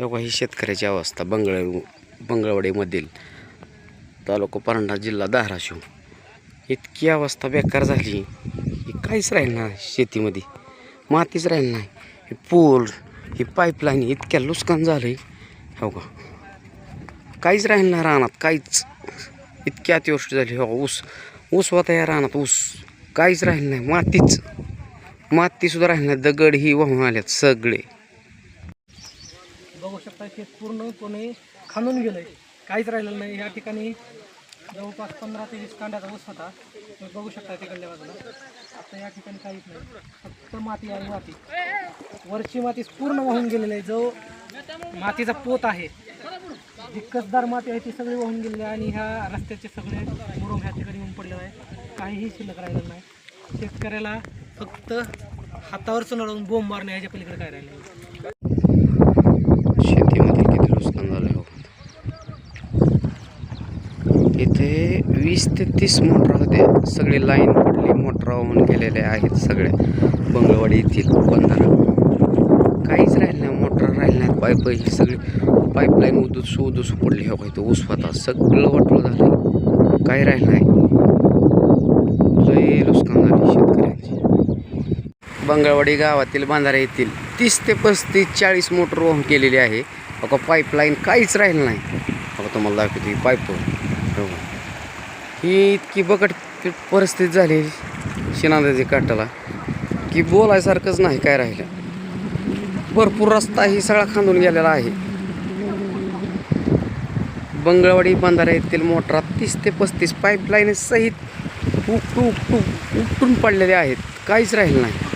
तेव्हा ही शेतकऱ्याची अवस्था बंगळ बंगळवाडीमधील तालुका परांडा जिल्हा धाराशिव. इतकी अवस्था बेकार झाली. की काहीच राहील नाही शेतीमध्ये. मातीच राहील नाही. हे पूल ही पाईपलाईन इतक्या नुकसान झालं हो का? काहीच राहील नाही रानात काहीच. इतकी अतिवृष्टी झाली. हो ऊस ऊस होता या रानात ऊस. काहीच राहील नाही. मातीच. मातीसुद्धा राहील नाही. दगड ही वाहून आल्यात सगळे. बघू शकता शेत पूर्णपणे खाणून गेलंय. काहीच राहिलेलं नाही. या ठिकाणी जवळपास पंधरा ते वीस कांड्याचा ऊस होता. तुम्ही बघू शकता तिकडल्या बाजूला. आता या ठिकाणी काहीच नाही. फक्त माती आणि माती. वरची माती पूर्ण वाहून गेलेली आहे. जो मातीचा पोत आहे जी कसदार माती आहे ती सगळी वाहून गेलेली आहे आणि ह्या रस्त्याचे सगळे मुरुम ह्या ठिकाणी येऊन पडलेलं आहे काहीही शिल्लक राहिलेलं नाही. शेतकऱ्याला फक्त हातावरचं लढवून बोंब मारणे ह्याच्या पलीकडे काय राहिलं नाही शेतीमध्ये किती नुकसान झालं हो इथे वीस ते तीस मोटर होते सगळे लाईन पडली मोटर वाहून गेलेले आहेत सगळे. बंगळवाडी येथील बंधारा. काहीच राहिलं नाही मोटर राहिलं नाही पाईप ही सगळी. पाईपलाईन उदूस उदूस पडली. हो काही तो ऊस होता सगळं वाटलं झालं काही राहिलं नाही. लय नुकसान झाली शेतकऱ्यांची. बंगळवाडी गावातील बांधारा येथील तीस ते पस्तीस चाळीस मोटर वाहून केलेली आहे. अगं पाईपलाईन काहीच राहिलं नाही. अगं तुम्हाला दाखवतो ही पाईप ही इतकी बकट परिस्थिती झाली शिनांदाजी काटाला की बोलायसारखंच नाही काय राहिलं भरपूर रस्ता ही सगळा खांदून गेलेला आहे बंगळवाडी बांधारा येथील मोटरा तीस ते पस्तीस पाईपलाईन सहित उपटू उपटू उपटून पडलेले आहेत काहीच राहिलं नाही